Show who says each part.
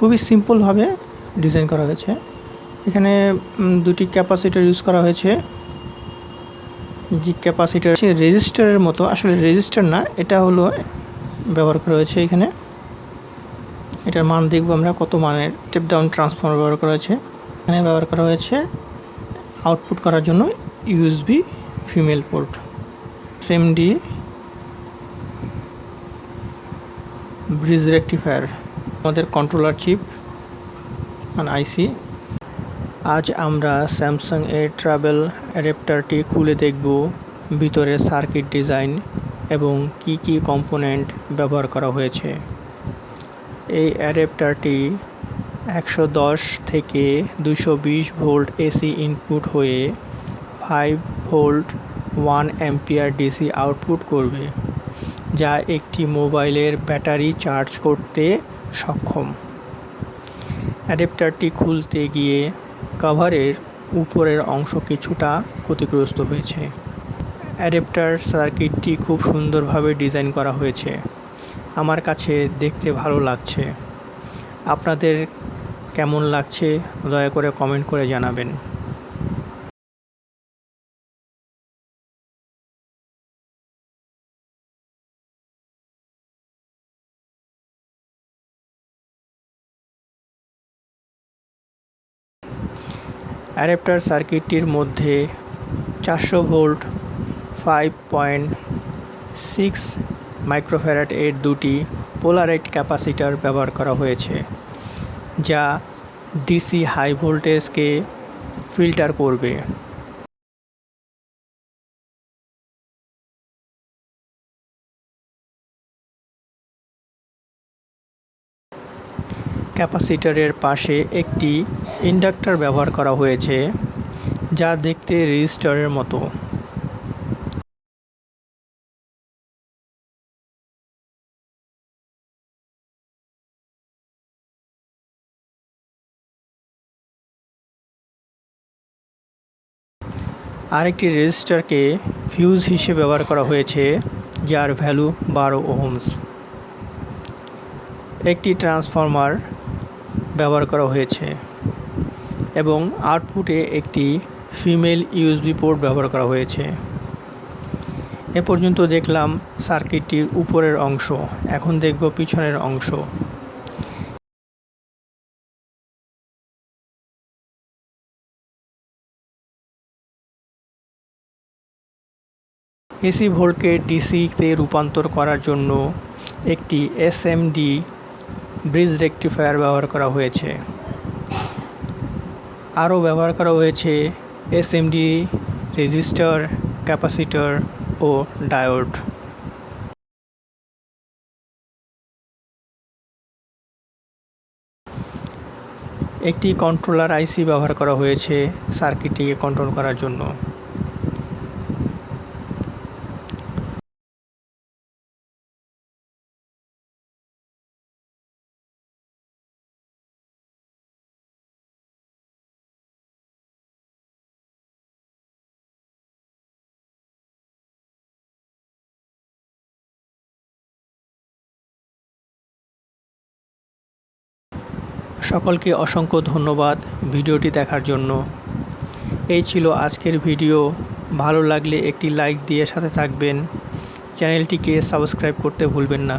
Speaker 1: খুবই সিম্পলভাবে ডিজাইন করা হয়েছে। এখানে দুটি ক্যাপাসিটার ইউজ করা হয়েছে। যে ক্যাপাসিটার সে রেজিস্টারের মতো, আসলে রেজিস্টার না, এটা হলো ব্যবহার করা হয়েছে এখানে। এটার মান দেখব আমরা কত মানের স্টেপ ডাউন ট্রান্সফর্মার ব্যবহার করা হয়েছে। এখানে ব্যবহার করা হয়েছে আউটপুট করার জন্য USB female port. Same the bridge rectifier. আমাদের কন্ট্রোলার চিপ মানে আইসি আজ আমরা স্যামসাং এ ট্রাভেল অ্যাডাপ্টারটি খুলে দেখব ভিতরে সার্কিট ডিজাইন এবং কি কি কম্পোনেন্ট ব্যবহার করা হয়েছে। এই অ্যাডাপ্টারটি একশো দশ থেকে দুশো বিশ ভোল্ট এসি ইনপুট হয়ে five volt one ampere DC output করবে, যা একটি মোবাইলের ব্যাটারি চার্জ করতে সক্ষম। অ্যাডাপ্টারটি খুলতে গিয়ে কভারের উপরের অংশ কিছুটা ক্ষতিগ্রস্ত হয়েছে। অ্যাডাপ্টার সার্কিটটি খুব সুন্দরভাবে ডিজাইন করা হয়েছে। আমার কাছে দেখতে ভালো লাগছে। আপনাদের কেমন লাগছে দয়া করে কমেন্ট করে জানাবেন। অ্যাডাপ্টার সার্কিটটির মধ্যে চারশো volt five point six microfarad এর দুটি পোলারাইট ক্যাপাসিটার ব্যবহার করা হয়েছে, যা ডিসি হাই ভোল্টেজকে ফিল্টার করবে। ক্যাপাসিটরের পাশে একটি ইন্ডাক্টর ব্যবহার করা হয়েছে, যা দেখতে রেজিস্টারের মতো। আরেকটি রেজিস্টারকে ফিউজ হিসেবে ব্যবহার করা হয়েছে, যার ভ্যালু বারো ওহমস। একটি ট্রান্সফরমার ব্যবহার করা হয়েছে এবং আউটপুটে একটি ফিমেল ইউএসবি পোর্ট ব্যবহার করা হয়েছে। এ পর্যন্ত দেখলাম সার্কিটটির উপরের অংশ, এখন দেখব পিছনের অংশ। এসি ভোল্টকে ডিসিতে রূপান্তর করার জন্য একটি এসএমডি ব্রিজ রেকটিফায়ার ব্যবহার করা হয়েছে। আরও ব্যবহার করা হয়েছে এসএমডি রেজিস্টার, ক্যাপাসিটর ও ডায়োড। একটি কন্ট্রোলার আইসি ব্যবহার করা হয়েছে সার্কিটটিকে কন্ট্রোল করার জন্য। সকলকে অসংখ্য ধন্যবাদ ভিডিওটি দেখার জন্য। এই ছিল আজকের ভিডিও। ভালো লাগলে একটি লাইক দিয়ে সাথে থাকবেন। চ্যানেলটিকে সাবস্ক্রাইব করতে ভুলবেন না।